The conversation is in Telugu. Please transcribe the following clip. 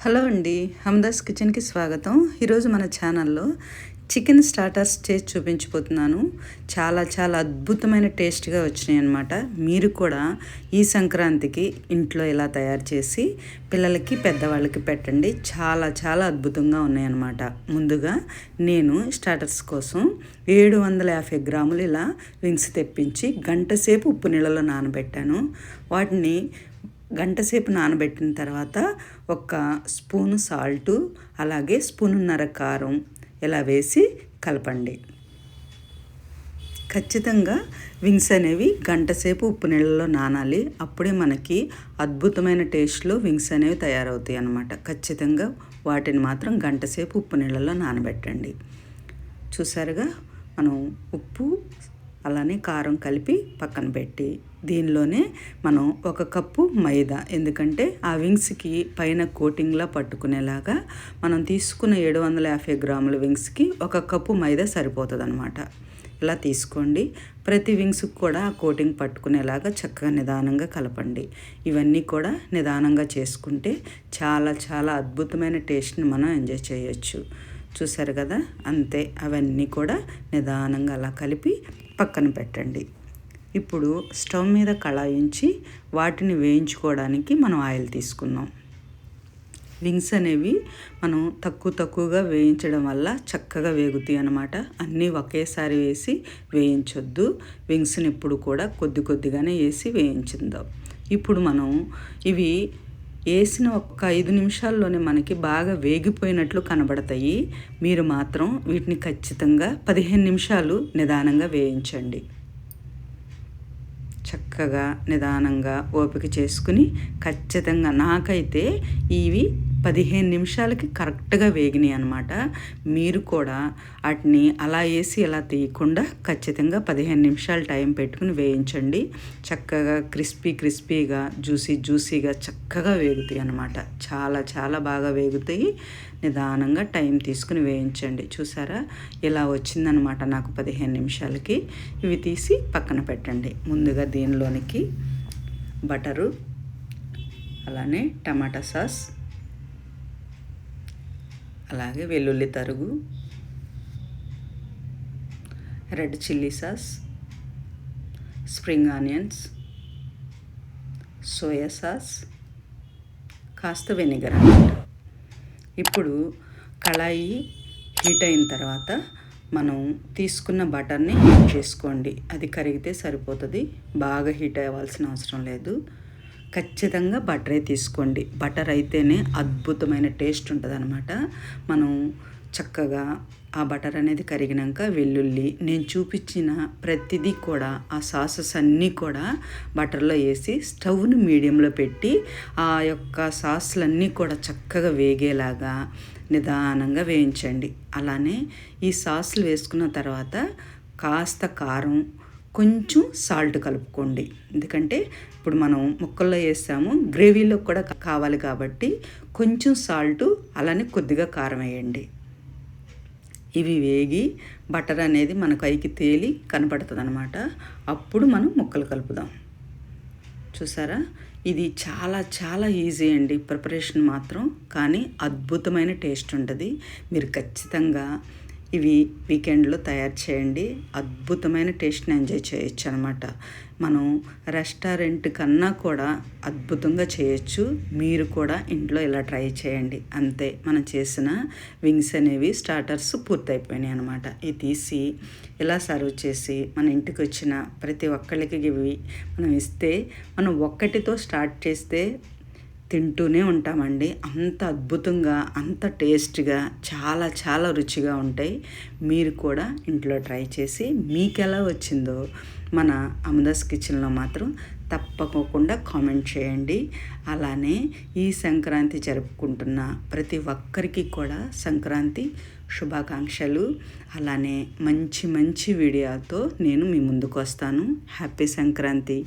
హలో అండి హమ్దాస్ కిచెన్కి స్వాగతం. ఈరోజు మన ఛానల్లో చికెన్ స్టార్టర్స్ చేసి చూపించిపోతున్నాను చాలా చాలా అద్భుతమైన టేస్ట్గా వచ్చినాయి అనమాట మీరు కూడా ఈ సంక్రాంతికి ఇంట్లో ఇలా తయారు చేసి పిల్లలకి పెద్దవాళ్ళకి పెట్టండి. చాలా చాలా అద్భుతంగా ఉన్నాయన్నమాట. ముందుగా నేను స్టార్టర్స్ కోసం ఏడు వందల యాభై గ్రాములు ఇలా వింగ్స్ తెప్పించి గంట సేపు ఉప్పు నీళ్ళలో నానబెట్టాను. వాటిని గంటసేపు నానబెట్టిన తర్వాత ఒక స్పూను సాల్టు అలాగే స్పూనున్నర కారం ఇలా వేసి కలపండి. ఖచ్చితంగా వింగ్స్ అనేవి గంటసేపు ఉప్పు నీళ్ళలో నానాలి. అప్పుడే మనకి అద్భుతమైన టేస్ట్లో వింగ్స్ అనేవి తయారవుతాయి అన్నమాట. ఖచ్చితంగా వాటిని మాత్రం గంటసేపు ఉప్పు నీళ్ళలో నానబెట్టండి. చూసారుగా? మనం ఉప్పు అలానే కారం కలిపి పక్కన పెట్టి దీనిలోనే మనం ఒక కప్పు మైదా. ఎందుకంటే ఆ వింగ్స్కి పైన కోటింగ్లా పట్టుకునేలాగా మనం తీసుకున్న ఏడు వందల యాభై గ్రాముల వింగ్స్కి ఒక కప్పు మైదా సరిపోతుంది అనమాట ఇలా తీసుకోండి. ప్రతి వింగ్స్కి కూడా ఆ కోటింగ్ పట్టుకునేలాగా చక్కగా నిదానంగా కలపండి. ఇవన్నీ కూడా నిదానంగా చేసుకుంటే చాలా చాలా అద్భుతమైన టేస్ట్ని మనం ఎంజాయ్ చేయొచ్చు. చూసారు కదా? అంతే. అవన్నీ కూడా నిదానంగా అలా కలిపి పక్కన పెట్టండి. ఇప్పుడు స్టవ్ మీద కళాయించి వాటిని వేయించుకోవడానికి మనం ఆయిల్ తీసుకుందాం. వింగ్స్ అనేవి మనం తక్కువ తక్కువగా వేయించడం వల్ల చక్కగా వేగుతాయి అనమాట అన్నీ ఒకేసారి వేసి వేయించొద్దు. వింగ్స్ని ఎప్పుడు కూడా కొద్ది కొద్దిగానే వేసి వేయించిందాం ఇప్పుడు మనం ఇవి వేసిన ఒక్క ఐదు నిమిషాల్లోనే మనకి బాగా వేగిపోయినట్లు కనబడతాయి. మీరు మాత్రం వీటిని ఖచ్చితంగా పదిహేను నిమిషాలు నిదానంగా వేయించండి. చక్కగా నిదానంగా ఓపిక చేసుకుని ఖచ్చితంగా నాకైతే ఇవి పదిహేను నిమిషాలకి కరెక్ట్గా వేగినాయి అనమాట మీరు కూడా వాటిని అలా వేసి అలా తీయకుండా ఖచ్చితంగా పదిహేను నిమిషాలు టైం పెట్టుకుని వేయించండి. చక్కగా క్రిస్పీ క్రిస్పీగా జ్యూసీ జ్యూసీగా చక్కగా వేగుతాయి అనమాట చాలా చాలా బాగా వేగుతాయి. నిదానంగా టైం తీసుకుని వేయించండి. చూసారా? ఇలా వచ్చిందనమాట నాకు పదిహేను నిమిషాలకి. ఇవి తీసి పక్కన పెట్టండి. ముందుగా దీనిలోనికి బటరు అలానే టమాటా సాస్ అలాగే వెల్లుల్లి తరుగు red chilli sauce spring onions soya sauce కాస్త వెనిగర్ అన్నమాట. ఇప్పుడు కళాయి హీట్ అయిన తర్వాత మనం తీసుకున్న బటర్ని హీట్ చేసుకోండి. అది కరిగితే సరిపోతుంది. బాగా హీట్ అవ్వాల్సిన అవసరం లేదు. ఖచ్చితంగా బటరే తీసుకోండి. బటర్ అయితేనే అద్భుతమైన టేస్ట్ ఉంటుంది అనమాట మనం చక్కగా ఆ బటర్ అనేది కరిగినాక వెల్లుల్లి నేను చూపించిన ప్రతిదీ కూడా ఆ సాసెస్ అన్నీ కూడా బటర్లో వేసి స్టవ్ని మీడియంలో పెట్టి ఆ యొక్క సాసులన్నీ కూడా చక్కగా వేగేలాగా నిదానంగా వేయించండి. అలానే ఈ సాసులు వేసుకున్న తర్వాత కాస్త కారం కొంచెం సాల్ట్ కలుపుకోండి. ఎందుకంటే ఇప్పుడు మనం ముక్కల్లో వేసాము గ్రేవీలో కూడా కావాలి కాబట్టి కొంచెం సాల్ట్ అలానే కొద్దిగా కారం వేయండి. ఇవి వేగి బటర్ అనేది మన కైకి తేలి కనపడుతుంది అనమాట అప్పుడు మనం ముక్కలు కలుపుదాం. చూసారా? ఇది చాలా చాలా ఈజీ అండి ప్రిపరేషన్ మాత్రం. కానీ అద్భుతమైన టేస్ట్ ఉంటుంది. మీరు ఖచ్చితంగా ఇవి వీకెండ్లో తయారు చేయండి. అద్భుతమైన టేస్ట్ని ఎంజాయ్ చేయొచ్చు అనమాట మనం రెస్టారెంట్ కన్నా కూడా అద్భుతంగా చేయొచ్చు. మీరు కూడా ఇంట్లో ఇలా ట్రై చేయండి. అంతే మనం చేసిన వింగ్స్ అనేవి స్టార్టర్స్ పూర్తయిపోయినాయి అనమాట ఇవి తీసి ఇలా సర్వ్ చేసి మన ఇంటికి వచ్చిన ప్రతి ఒక్కళ్ళకి ఇవి మనం ఇస్తే మనం ఒక్కటితో స్టార్ట్ చేస్తే తింటూనే ఉంటామండి. అంత అద్భుతంగా అంత టేస్ట్గా చాలా చాలా రుచిగా ఉంటాయి. మీరు కూడా ఇంట్లో ట్రై చేసి మీకు ఎలా వచ్చిందో మన అమదాస్ కిచెన్లో మాత్రం తప్పకోకుండా కామెంట్ చేయండి. అలానే ఈ సంక్రాంతి జరుపుకుంటున్న ప్రతి ఒక్కరికి కూడా సంక్రాంతి శుభాకాంక్షలు. అలానే మంచి మంచి వీడియోతో నేను మీ ముందుకు వస్తాను. హ్యాపీ సంక్రాంతి!